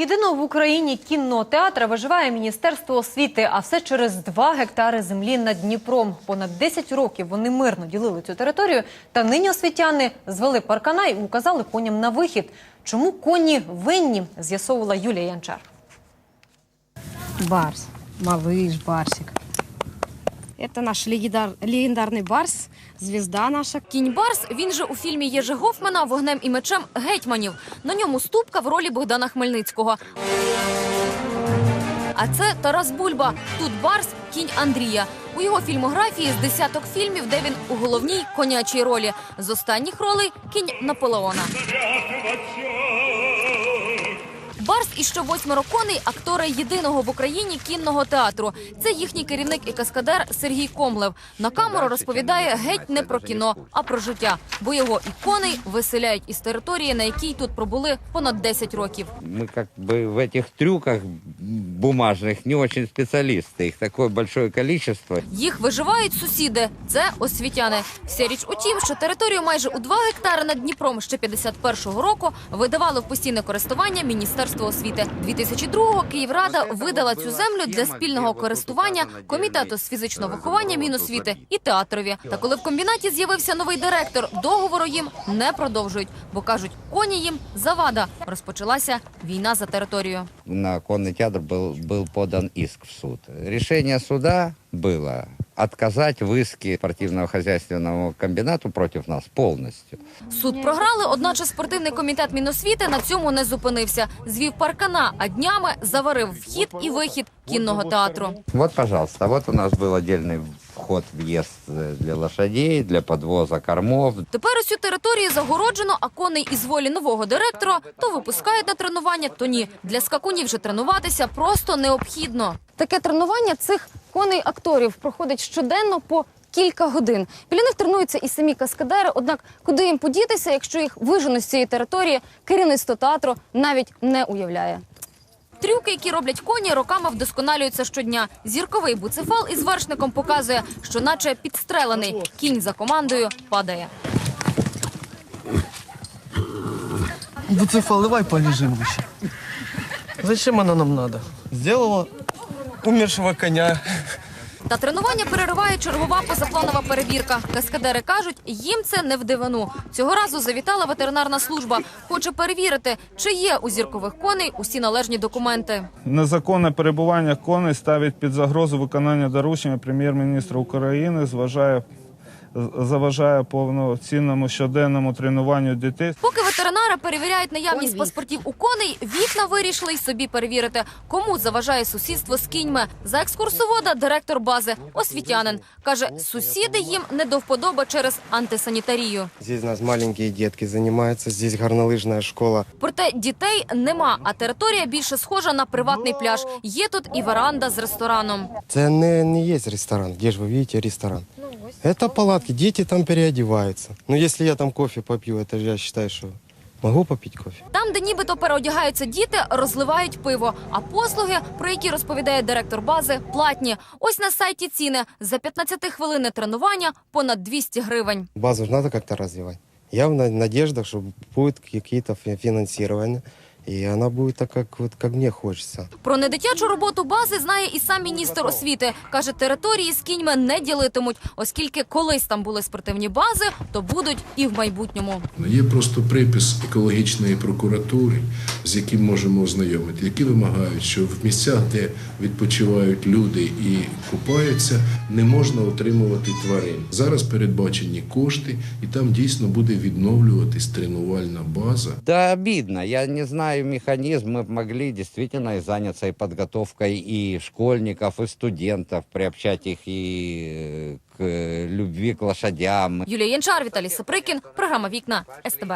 Єдиного в Україні кінного театра виживає Міністерство освіти, а все через два гектари землі над Дніпром. Понад 10 років вони мирно ділили цю територію. Та нині освітяни звели паркана і указали коням на вихід. Чому коні винні, з'ясовувала Юлія Янчар. Барс, малыш, барсик. Это наш легендар, легендарный барс, звезда наша. Кінь Барс, він же у фільмі Єжи Гофмана «Вогнем і мечем гетьманів». На ньому ступка в ролі Богдана Хмельницького. А це Тарас Бульба. Тут Барс – кінь Андрія. У його фільмографії з десяток фільмів, де він у головній конячій ролі. З останніх ролей – кінь Наполеона. Барс і ще восьмеро коней – актори єдиного в Україні кінного театру. Це їхній керівник і каскадер Сергій Комлев. На камеру розповідає геть не про кіно, а про життя. Бо його і коней виселяють із території, на якій тут пробули понад 10 років. Мы как бы в этих трюках бумажных не очень специалисты. Их такое большое количество. Їх виживають сусіди. Це освітяни. Вся річ у тім, що територію майже у 2 гектари над Дніпром ще 51-го року видавали в постійне користування Міністерство освіти. 2002-го Київрада видала цю землю для спільного користування комітету з фізичного виховання Міносвіти і театрові. Та коли в комбінаті з'явився новий директор, договору їм не продовжують, бо кажуть, коні їм завада. Розпочалася війна за територію. На конный театр был, был подан иск в суд. Решение суда было отказать в иске спортивного хозяйственного комбинату против нас полностью. Суд програли, одначе спортивний комітет Міносвіти на цьому не зупинився. Звів паркана, а днями заварив вхід і вихід кінного театру. Вот, пожалуйста, вот у нас был отдельный вход, въезд э, для лошадей, для подвоза кормов. Тепер усю територію загороджено, а коней із волі нового директора то випускають на тренування, то ні. Для скакунів же тренуватися просто необхідно. Таке тренування цих коней акторів проходить щоденно по кілька годин. Біля них тренуються і самі каскадери. Однак, куди їм подітися, якщо їх виженуть з цієї території, керівництво театру навіть не уявляє. Трюки, які роблять коні, роками вдосконалюються щодня. Зірковий буцефал із вершником показує, що наче підстрелений. Кінь за командою падає. Буцефал, давай полежим еще. Зачем она нам надо? Сделала умершего коня. Та тренування перериває чергова позапланова перевірка. Каскадери кажуть, їм це не в дивину. Цього разу завітала ветеринарна служба. Хоче перевірити, чи є у зіркових коней усі належні документи. Незаконне перебування коней ставить під загрозу виконання доручення прем'єр-міністра України, зважає, заважає повноцінному щоденному тренуванню дітей. Поки ветеринари перевіряють наявність паспортів у коней, вікна вирішили й собі перевірити, кому заважає сусідство з кіньми. За екскурсовода директор бази освітянин каже, сусіди їм не до вподоби через антисанітарію. Здесь у нас маленькие детки занимаются, здесь горнолыжная школа. Проте дітей нема, а територія більше схожа на приватний пляж. Є тут і веранда з рестораном. Это не, не есть ресторан. Где же вы видите ресторан? Это палатки, дети там переодеваются. Но если я там кофе попью, это же я считаю, что могу попити кофе. Там, де нібито переодягаються діти, розливають пиво. А послуги, про які розповідає директор бази, платні. Ось на сайті ціни за 15 хвилини тренування понад 200 гривень. Базу ж треба как-то развивать. Я в надіждах, що будуть якісь какие-то фи- финансирование, и она будет так, как, вот, как мне хочется. Про недитячу роботу бази знає і сам міністр освіти. Каже, території з кіньми не ділитимуть, оскільки колись там були спортивні бази, то будуть і в майбутньому. Ну, Є просто припис екологічної прокуратури, з яким можемо ознайомити, які вимагають, що в місцях, де відпочивають люди і купаються, не можна отримувати тварин. Зараз передбачені кошти, і там дійсно буде відновлюватись тренувальна база. Да обидно, я не знаю механизм, мы могли действительно и заняться и подготовкой и школьников, и студентов, приобщать их и э, к э, любви к лошадям, Юлія Янчар, Віталій Саприкін, програма Вікна СТБ.